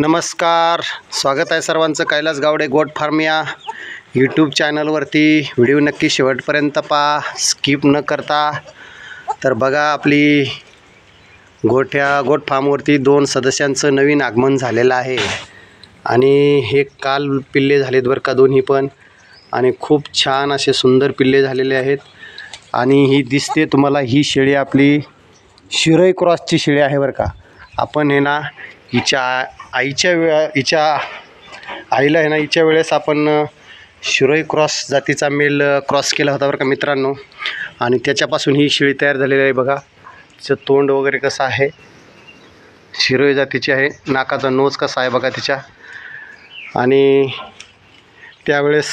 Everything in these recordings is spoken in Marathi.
नमस्कार. स्वागत आहे सर्वांचं. कैलास गावडे गोट फार्म या यूट्यूब चॅनलवरती व्हिडिओ नक्की शेवटपर्यंत पहा. स्किप न करता. तर बघा आपली गोठ्या गोट फार्मवरती दोन सदस्यांचं नवीन आगमन झालेलं आहे. आणि हे काल पिल्ले झालेत बरं का दोन्ही पण. आणि खूप छान असे सुंदर पिल्ले झालेले आहेत. आणि ही दिसते तुम्हाला ही शेळी आपली शिरई क्रॉसची शेळी आहे बरं का. आपण हे ना हिच्या आईच्या वे हिच्या आईला आहे ना हिच्या वेळेस आपण शिरोई क्रॉस जातीचा मेल क्रॉस केला होता बरं का मित्रांनो. आणि त्याच्यापासून ही शेळी तयार झालेली आहे बघा. तिचं तोंड वगैरे कसं आहे? शिरोई जातीची आहे. नाकाचा नोज कसा आहे बघा तिच्या. आणि त्यावेळेस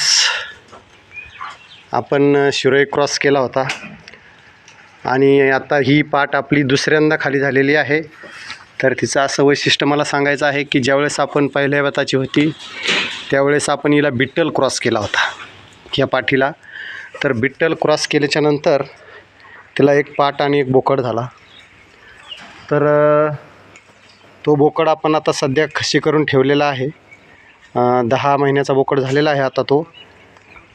आपण शिरोई क्रॉस केला होता. आणि आता ही पाट आपली दुसऱ्यांदा खाली झालेली आहे. तर तिचं असं वैशिष्ट्य मला सांगायचं आहे की ज्यावेळेस आपण पहिल्या व्यताची होती त्यावेळेस आपण हिला बिट्टल क्रॉस केला होता या पाठीला. तर बिट्टल क्रॉस केल्याच्यानंतर तिला एक पाट आणि एक बोकड झाला. तर तो बोकड आपण आता सध्या खशी करून ठेवलेला आहे. दहा महिन्याचा बोकड झालेला आहे आता तो.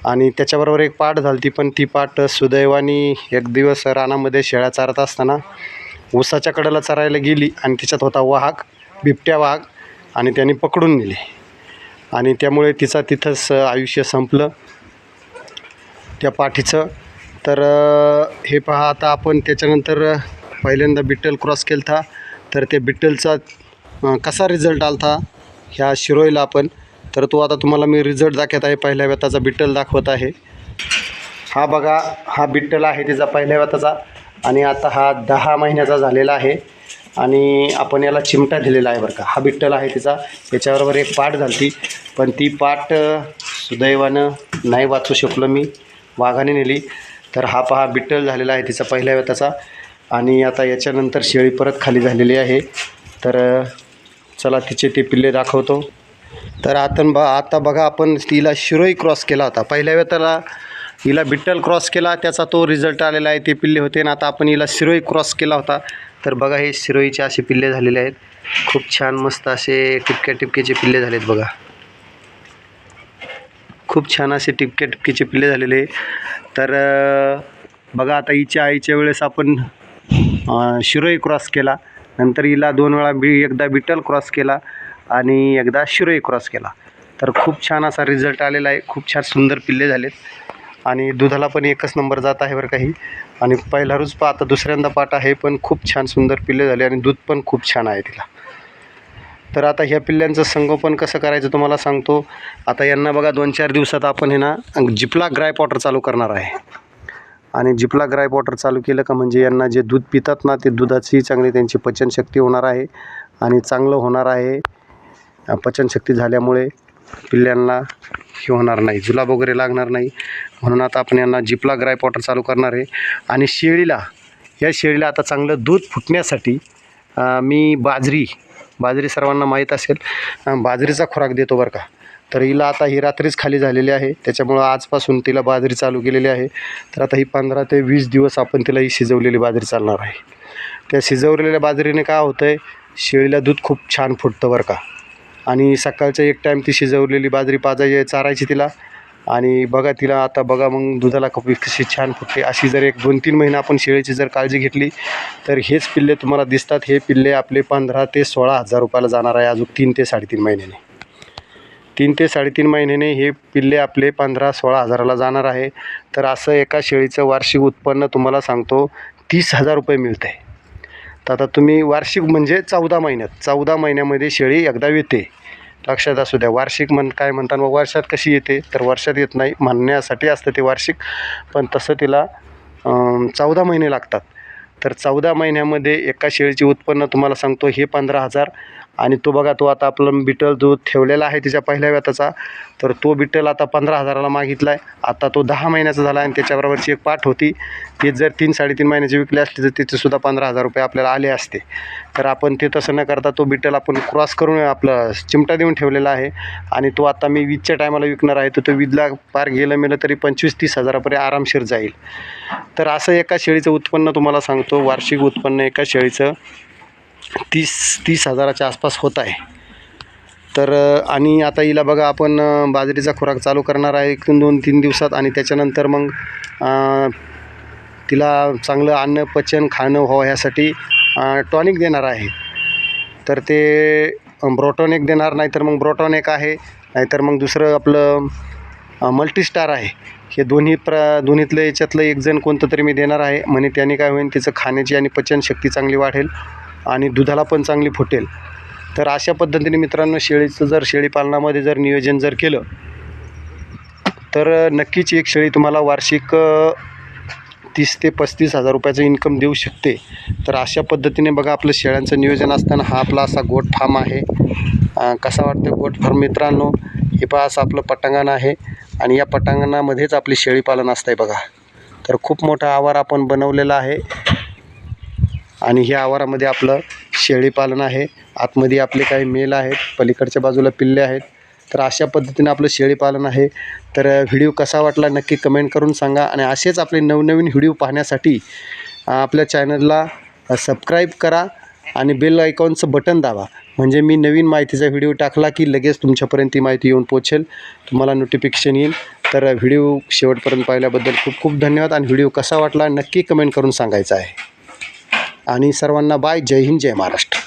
आणि त्याच्याबरोबर एक पाट झाली ती पण ती पाट सुदैवानी एक दिवस रानामध्ये शेळ्या चारत असताना ऊसाच्या कडेला चरायला गेली आणि तिच्यात होता वाघ बिबट्या वाघ आणि त्यांनी पकडून नेले. आणि त्यामुळे तिचा तिथंच आयुष्य संपलं. त्या पाठीचं. तर हे पहा आता आपण त्याच्यानंतर पहिल्यांदा बिट्टल क्रॉस केला था तर त्या बिट्टलचा कसा रिझल्ट आला था ह्या शिरोईला आपण. तर तो आता तुम्हाला मी रिझल्ट दाखवत आहे. पहिल्या व्यताचा बिट्टल दाखवत आहे. हा बघा हा बिट्टल आहे तिचा पहिल्या व्यताचा. आणि आता हा दहा महिन्याचा झालेला आहे. आणि आपण याला चिमटा दिलेला आहे बरं का. हा बिट्टल आहे तिचा. याच्याबरोबर एक पाठ झाली पण ती पाठ सुदैवानं नाही वाचू शकलो मी. वाघाने नेली. तर हा पहा बिट्टल झालेला आहे तिचा पहिल्या व्यताचा. आणि आता याच्यानंतर शेळी परत खाली झालेली आहे. तर चला तिचे ते पिल्ले दाखवतो. तर आता ब आता बघा आपण तिला शिरोई क्रॉस केला होता. पहिल्या वेताला हिला बिट्टल क्रॉस केला त्याचा तो रिझल्ट आलेला आहे ते पिल्ले होते. आणि आता आपण हिला शिरोई क्रॉस केला होता. तर बघा हे शिरोईचे असे पिल्ले झालेले आहेत. खूप छान मस्त असे टिपक्या टिपक्याचे पिल्ले झालेत बघा. खूप छान असे टिपक्या टिपकेचे पिल्ले झालेले तर बघा आता हिच्या आईच्या वेळेस आपण शिरोई क्रॉस केला. नंतर हिला दोन वेळा बी एकदा बिटल क्रॉस केला आणि एकदा शिरोई क्रॉस केला. तर खूप छान असा रिझल्ट आलेला आहे. खूप छान सुंदर पिल्ले झालेत. आणि दुधाला पण एकच नंबर जात आहे बरं काही आणि पहिला रोज पा आता दुसऱ्यांदा पाठ आहे पण खूप छान सुंदर पिल्ले झाले आणि दूध पण खूप छान आहे तिला. तर आता ह्या पिल्ल्यांचं संगोपन कसं करायचं तुम्हाला सांगतो. आता यांना बघा दोन चार दिवसात आपण हे ना जिपला ग्राय पॉटर चालू करणार आहे. आणि जिपला ग्राय वॉटर चालू केलं का म्हणजे यांना जे दूध पितात ना ते दुधाची चांगली त्यांची पचनशक्ती होणार आहे आणि चांगलं होणार आहे. पचनशक्ती झाल्यामुळे पिल्ल्यांना हे होणार नाही जुलाब वगैरे लागणार नाही. म्हणून आता आपण यांना जिपला ग्राय पॉटर चालू करणार आहे. आणि शेळीला या शेळीला आता चांगलं दूध फुटण्यासाठी मी बाजरी बाजरी सर्वांना माहीत असेल. बाजरीचा खुराक देतो बरं का. तर हिला आता ही रात्रीच खाली झालेली आहे. त्याच्यामुळं आजपासून तिला बाजरी चालू केलेली आहे. तर आता ही पंधरा ते वीस दिवस आपण तिला ही शिजवलेली बाजरी चालणार आहे. त्या शिजवलेल्या बाजरीने काय होतं आहे शेळीला दूध खूप छान फुटतं बरं का. आणि सकाळचं एक टाईम ती शिजवलेली बाजरी पाजायची चारायची तिला. आणि बघा तिला आता बघा मग दुधाला कपी कशी छान फुटते अशी जर एक दोन तीन महिने आपण शेळीची जर काळजी घेतली तर हेच पिल्ले तुम्हाला दिसतात. हे पिल्ले आपले पंधरा ते सोळा हजार रुपयाला जाणार आहे अजून तीन ते साडेतीन महिन्याने. तीन ते साडेतीन महिन्याने हे पिल्ले आपले पंधरा सोळा हजाराला जाणार आहे. तर असं एका शेळीचं वार्षिक उत्पन्न तुम्हाला सांगतो तीस हजार रुपये मिळतं आहे तर आता तुम्ही वार्षिक म्हणजे चौदा महिन्यात चौदा महिन्यामध्ये शेळी एकदा येते. लक्षात असू द्या वार्षिक म्हण काय म्हणतात मग वर्षात कशी येते? तर वर्षात येत नाही म्हणण्यासाठी असतं ते वार्षिक पण तसं तिला चौदा महिने लागतात. तर चौदा महिन्यामध्ये एका शेळीचे उत्पन्न तुम्हाला सांगतो हे पंधरा हजार आणि तो बघा तो आता आपलं बिटल जो ठेवलेला आहे तिच्या पहिल्या व्यताचा तर तो बिटल आता पंधरा हजाराला मागितला आहे आता तो दहा महिन्याचा झाला आणि त्याच्याबरोबरची एक पाठ होती. ते जर तीन साडेतीन महिन्याची विकली असली तर त्याचेसुद्धा पंधरा हजार रुपये आपल्याला आले असते. तर आपण ते तसं न करता तो बिटल आपण क्रॉस करून आपलं चिमटा देऊन ठेवलेला आहे. आणि तो आता मी वीजच्या टायमाला विकणार आहे तर तो वीजला पार गेलं मेलं तरी पंचवीस तीस हजारापर्यंत आरामशीर जाईल. तर असं एका शेळीचं उत्पन्न तुम्हाला सांगतो. वार्षिक उत्पन्न एका शेळीचं. तीस तीस हजाराच्या आसपास होत आहे. तर आणि आता हिला बघा आपण बाजरीचा खुराक चालू करणार आहे एक दोन तीन दिवसात आणि त्याच्यानंतर मग तिला चांगलं अन्न पचन खाणं व्हावं ह्यासाठी टॉनिक देणार आहे. तर ते ब्रोटॉनिक देणार नाही तर मग ब्रोटॉनिक आहे नाहीतर मग दुसरं आपलं मल्टीस्टार आहे. हे दोन्ही प्र दोन्हीतलं याच्यातलं एकजण कोणतं तरी मी देणार आहे म्हणे त्याने काय होईल तिचं खाण्याची आणि पचनशक्ती चांगली वाढेल. आणि दुधाला पण चांगली फुटेल. तर अशा पद्धतीने मित्रांनो शेळीचं जर शेळीपालनामध्ये जर नियोजन जर केलं तर नक्कीच एक शेळी तुम्हाला वार्षिक तीस ते पस्तीस हजार रुपयाचं इन्कम देऊ शकते. तर अशा पद्धतीने बघा आपलं शेळ्यांचं नियोजन असताना हा आपला असा गोट फार्म आहे. कसा वाटतं गोट फार्म मित्रांनो? हे पहा असं आपलं पटांगण आहे आणि या पटांगणामध्येच आपली शेळीपालन असतं आहे बघा. तर खूप मोठा आवार आपण बनवलेला आहे. आणि ह्या आवारामध्ये आपलं शेळीपालन आहे. आतमध्ये आपले काही मेल आहेत. पलीकडच्या बाजूला पिल्ले आहेत. तर अशा पद्धतीनं आपलं शेळीपालन आहे. तर व्हिडिओ कसा वाटला नक्की कमेंट करून सांगा. आणि असेच आपले नवनवीन व्हिडिओ पाहण्यासाठी आपल्या चॅनलला सबस्क्राईब करा आणि बेल आयकॉनचं बटन दाबा. म्हणजे मी नवीन माहितीचा व्हिडिओ टाकला की लगेच तुमच्यापर्यंत ती माहिती येऊन पोचेल तुम्हाला नोटिफिकेशन येईल. तर व्हिडिओ शेवटपर्यंत पाहिल्याबद्दल खूप खूप धन्यवाद. आणि व्हिडिओ कसा वाटला नक्की कमेंट करून सांगायचा आहे. आणि सर्वांना बाय जय हिंद जय महाराष्ट्र.